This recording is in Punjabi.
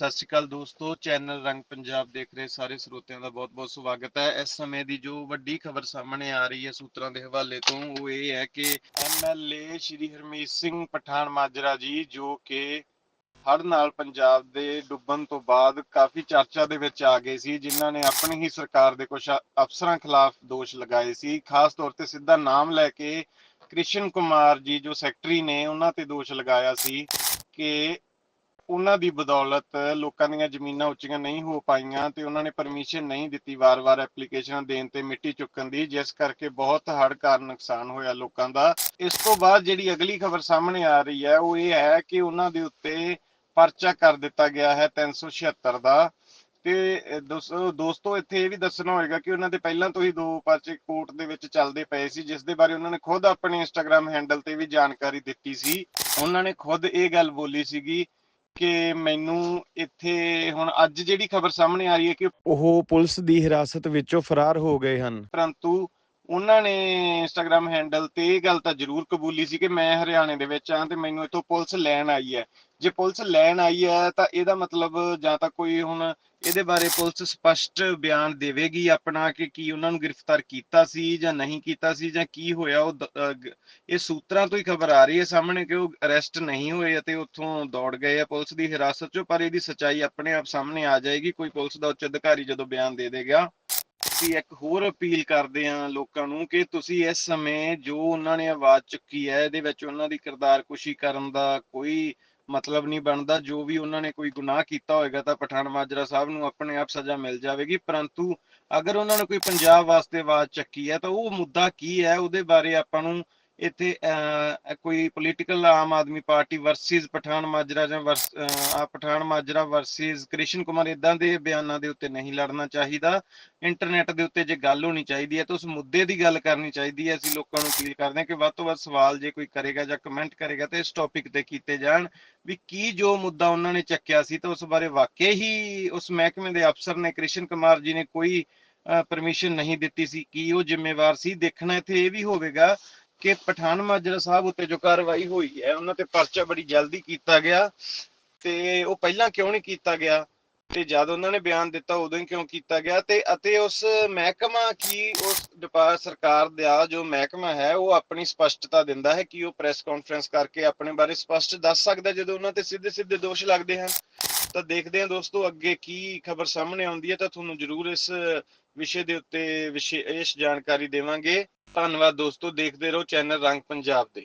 ਸਤਿ ਸ਼੍ਰੀ ਅਕਾਲ ਦੋਸਤੋ, ਚੈਨਲ ਰੰਗ ਪੰਜਾਬ ਦੇਖ ਰਹੇ ਸਾਰੇ ਸਰੋਤਿਆਂ ਦਾ ਬਹੁਤ-ਬਹੁਤ ਸਵਾਗਤ ਹੈ। ਇਸ ਸਮੇਂ ਦੀ ਜੋ ਵੱਡੀ ਖਬਰ ਸਾਹਮਣੇ ਆ ਰਹੀ ਹੈ ਸੂਤਰਾਂ ਦੇ ਹਵਾਲੇ ਤੋਂ, ਉਹ ਇਹ ਹੈ ਕਿ ਐਮਐਲਏ ਸ਼੍ਰੀ ਹਰਮੀਤ ਸਿੰਘ ਪਠਾਨ ਮਾਜਰਾ ਜੀ, ਜੋ ਕਿ ਹੜ੍ਹ ਨਾਲ ਪੰਜਾਬ ਦੇ ਡੁੱਬਣ ਤੋਂ ਬਾਅਦ ਕਾਫੀ ਚਰਚਾ ਦੇ ਵਿੱਚ ਆ ਗਏ ਸੀ, ਜਿਨ੍ਹਾਂ ਨੇ ਆਪਣੀ ਹੀ ਸਰਕਾਰ ਦੇ ਕੁਝ ਅਫਸਰਾਂ ਖਿਲਾਫ ਦੋਸ਼ ਲਗਾਏ ਸੀ। ਖਾਸ ਤੌਰ ਤੇ ਸਿੱਧਾ ਨਾਮ ਲੈ ਕੇ ਕ੍ਰਿਸ਼ਨ ਕੁਮਾਰ ਜੀ, ਜੋ ਸੈਕਟਰੀ ਨੇ, ਉਹਨਾਂ ਤੇ ਦੋਸ਼ ਲਗਾਇਆ ਸੀ ਕਿ ਉਹਨਾਂ ਦੀ ਬਦੌਲਤ ਲੋਕਾਂ ਦੀਆਂ ਜ਼ਮੀਨਾਂ ਉੱਚੀਆਂ ਨਹੀਂ ਹੋ ਪਾਈਆਂ ਤੇ ਉਹਨਾਂ ਨੇ ਪਰਮਿਸ਼ਨ ਨਹੀਂ ਦਿੱਤੀ ਵਾਰ-ਵਾਰ ਐਪਲੀਕੇਸ਼ਨਾਂ ਦੇਣ ਤੇ ਮਿੱਟੀ ਚੁੱਕਣ ਦੀ, ਜਿਸ ਕਰਕੇ ਬਹੁਤ ਹੜ੍ਹ ਕਾਰਨ ਨੁਕਸਾਨ ਹੋਇਆ ਲੋਕਾਂ ਦਾ। ਇਸ ਤੋਂ ਬਾਅਦ ਜਿਹੜੀ ਅਗਲੀ ਖਬਰ ਸਾਹਮਣੇ ਆ ਰਹੀ ਹੈ, ਉਹ ਇਹ ਹੈ ਕਿ ਉਹਨਾਂ ਦੇ ਉੱਤੇ ਪਰਚਾ ਕਰ ਦਿੱਤਾ ਗਿਆ ਹੈ 376 ਦਾ। ਤੇ, ਅਹ, ਦੋਸਤੋ ਦੋਸਤੋ, ਇੱਥੇ ਇਹ ਵੀ ਦੱਸਣਾ ਹੋਏਗਾ ਕਿ ਉਹਨਾਂ ਦੇ ਪਹਿਲਾਂ ਤੋਂ ਹੀ ਦੋ ਪਰਚੇ ਕੋਰਟ ਦੇ ਵਿੱਚ ਚੱਲਦੇ ਪਏ ਸੀ, ਜਿਸ ਦੇ ਬਾਰੇ ਉਹਨਾਂ ਨੇ ਖੁਦ ਆਪਣੇ ਇੰਸਟਾਗ੍ਰam ਹੈਂਡਲ ਤੇ ਵੀ ਜਾਣਕਾਰੀ ਦਿੱਤੀ ਸੀ। ਉਹਨਾਂ ਨੇ ਖੁਦ ਇਹ ਗੱਲ ਬੋਲੀ ਸੀਗੀ ਕਿ ਮੈਨੂੰ ਇੱਥੇ ਹੁਣ ਅੱਜ ਜਿਹੜੀ ਖਬਰ ਸਾਹਮਣੇ ਆ ਰਹੀ ਹੈ ਕਿ ਉਹ ਪੁਲਿਸ ਦੀ ਹਿਰਾਸਤ ਵਿੱਚੋਂ ਫਰਾਰ ਹੋ ਗਏ ਹਨ। ਪਰੰਤੂ ਉਹਨਾਂ ਨੇ ਇੰਸਟਾਗ੍ਰam ਹੈਂਡਲ ਤੇ ਇਹ ਗੱਲ ਤਾਂ ਜ਼ਰੂਰ ਕਬੂਲੀ ਸੀ ਕਿ ਮੈਂ ਹਰਿਆਣੇ ਦੇ ਵਿੱਚ ਆਂ ਤੇ ਮੈਨੂੰ ਇੱਥੋਂ ਪੁਲਿਸ ਲੈਣ ਆਈ ਹੈ। ਜੇ ਪੁਲਿਸ ਲੈਣ ਆਈ ਹੈ, ਤਾਂ ਇਹਦਾ ਮਤਲਬ ਜਾਂ ਤਾਂ ਕੋਈ ਹੁਣ ਇਹਦੇ ਬਾਰੇ ਪੁਲਿਸ ਸਪਸ਼ਟ ਬਿਆਨ ਦੇਵੇਗੀ ਆਪਣਾ ਕਿ ਕੀ ਉਹਨਾਂ ਨੂੰ ਗ੍ਰਿਫਤਾਰ ਕੀਤਾ ਸੀ ਜਾਂ ਨਹੀਂ ਕੀਤਾ ਸੀ ਜਾਂ ਕੀ ਹੋਇਆ? ਉਹ ਇਹ ਸੂਤਰਾਂ ਤੋਂ ਹੀ ਖਬਰ ਆ ਰਹੀ ਹੈ ਸਾਹਮਣੇ ਕਿ ਉਹ ਅਰੈਸਟ ਨਹੀਂ ਹੋਏ ਅਤੇ ਉੱਥੋਂ ਦੌੜ ਗਏ ਆ ਪੁਲਿਸ ਦੀ ਹਿਰਾਸਤ 'ਚੋਂ, ਪਰ ਇਹਦੀ ਸਚਾਈ ਆਪਣੇ ਆਪ ਸਾਹਮਣੇ ਆ ਜਾਏਗੀ। ਕੋਈ ਪੁਲਿਸ ਦਾ ਉੱਚ ਅਧਿਕਾਰੀ ਜਦੋਂ ਬਿਆਨ ਦੇ ਦੇਗਾ, ਅਸੀਂ ਇੱਕ ਹੋਰ ਅਪੀਲ ਕਰਦੇ ਹਾਂ ਲੋਕਾਂ ਨੂੰ ਕਿ ਤੁਸੀਂ ਇਸ ਸਮੇਂ ਜੋ ਉਹਨਾਂ ਨੇ ਆਵਾਜ਼ ਚੁੱਕੀ ਹੈ, ਇਹਦੇ ਵਿੱਚ ਉਹਨਾਂ ਦੀ ਕਿਰਦਾਰ ਕੁਸ਼ੀ ਕਰਨ ਦਾ ਕੋਈ ਮਤਲਬ ਨਹੀਂ ਬਣਦਾ, ਜੋ ਵੀ ਉਹਨਾਂ ਨੇ ਕੋਈ ਗੁਨਾਹ ਕੀਤਾ ਹੋਏਗਾ ਤਾਂ ਪਠਾਨ ਮਾਜਰਾ ਸਾਹਿਬ ਨੂੰ ਆਪਣੇ ਆਪ ਸਜ਼ਾ ਮਿਲ ਜਾਵੇਗੀ। ਪਰੰਤੂ ਅਗਰ ਉਹਨਾਂ ਨੇ ਕੋਈ ਪੰਜਾਬ ਵਾਸਤੇ ਆਵਾਜ਼ ਚੱਕੀ ਹੈ ਤਾਂ ਉਹ ਮੁੱਦਾ ਕੀ ਹੈ? ਉਹਦੇ ਬਾਰੇ ਆਪਾਂ ਨੂੰ ਇੱਥੇ ਅਹ, ਕੋਈ political Aam Aadmi party versus Pathan Majra ਜਾਂ ਆ ਪਠਾਨ ਮਾਜਰਾ ਵਰਸਸ ਕ੍ਰਿਸ਼ਨ ਕੁਮਾਰ ਇਦਾਂ ਦੇ ਬਿਆਨਾਂ ਦੇ ਉੱਤੇ ਨਹੀਂ ਲੜਨਾ ਚਾਹੀਦਾ। ਇੰਟਰਨੈਟ ਦੇ ਉੱਤੇ ਜੇ ਗੱਲ ਹੋਣੀ ਚਾਹੀਦੀ ਹੈ ਤਾਂ ਉਸ ਮੁੱਦੇ ਦੀ ਗੱਲ ਕਰਨੀ ਚਾਹੀਦੀ ਹੈ। ਅਸੀਂ ਲੋਕਾਂ ਨੂੰ ਅਪੀਲ ਕਰਦੇ ਹਾਂ ਕਿ ਵੱਧ ਤੋਂ ਵੱਧ ਸਵਾਲ ਜੇ ਕੋਈ ਕਰੇਗਾ ਜਾਂ ਕਮੈਂਟ ਕਰੇਗਾ ਤੇ ਇਸ ਟੌਪਿਕ ਤੇ ਕੀਤੇ ਜਾਣ ਵੀ ਕੀ ਜੋ ਮੁੱਦਾ ਉਹਨਾਂ ਨੇ ਚੱਕਿਆ ਸੀ ਤਾਂ ਉਸ ਬਾਰੇ ਵਾਕਈ ਹੀ ਉਸ ਮਹਿਕਮੇ ਦੇ ਅਫਸਰ ਨੇ ਕ੍ਰਿਸ਼ਨ ਕੁਮਾਰ ਜੀ ਨੇ ਕੋਈ ਪਰਮਿਸ਼ਨ ਨਹੀਂ ਦਿੱਤੀ ਸੀ। ਕੀ ਉਹ ਜ਼ਿੰਮੇਵਾਰ ਸੀ? ਦੇਖਣਾ ਇੱਥੇ ਇਹ ਵੀ ਹੋਵੇਗਾ ਕਿ ਪਠਾਨ ਮਾਜਰਾ ਸਾਹਿਬ ਉੱਤੇ ਜੋ ਕਾਰਵਾਈ ਹੋਈ ਹੈ, ਉਹਨਾਂ ਤੇ ਪਰਚਾ ਬੜੀ ਜਲਦੀ ਕੀਤਾ ਗਿਆ ਤੇ ਉਹ ਪਹਿਲਾਂ ਕਿਉਂ ਨਹੀਂ ਕੀਤਾ ਗਿਆ? ਤੇ ਜਦ ਉਹਨਾਂ ਨੇ ਬਿਆਨ ਦਿੱਤਾ, ਉਦੋਂ ਹੀ ਕਿਉਂ ਕੀਤਾ ਗਿਆ? ਤੇ ਅਤੇ ਉਸ ਮਹਿਕਮਾ ਕੀ, ਉਸ ਡਿਪਾਰ ਸਰਕਾਰ ਦਾ ਜੋ ਮਹਿਕਮਾ ਹੈ, ਉਹ ਆਪਣੀ ਸਪਸ਼ਟਤਾ ਦਿੰਦਾ ਹੈ ਕਿ ਉਹ ਪ੍ਰੈਸ ਕਾਨਫਰੰਸ ਕਰਕੇ ਆਪਣੇ ਬਾਰੇ ਸਪਸ਼ਟ ਦੱਸ ਸਕਦਾ ਜਦੋਂ ਉਹਨਾਂ ਤੇ ਸਿੱਧੇ ਸਿੱਧੇ ਦੋਸ਼ ਲੱਗਦੇ ਹਨ। ਤਾਂ ਦੇਖਦੇ ਹਾਂ ਦੋਸਤੋ, ਅੱਗੇ ਕੀ ਖਬਰ ਸਾਹਮਣੇ ਆਉਂਦੀ ਹੈ, ਤਾਂ ਤੁਹਾਨੂੰ ਜ਼ਰੂਰ ਇਸ ਵਿਸ਼ੇ ਦੇ ਉੱਤੇ ਵਿਸ਼ੇਸ਼ ਜਾਣਕਾਰੀ ਦੇਵਾਂਗੇ। ਧੰਨਵਾਦ ਦੋਸਤੋ ਦੇਖਦੇ ਰਹੋ ਚੈਨਲ ਰੰਗ ਪੰਜਾਬ ਦੇ।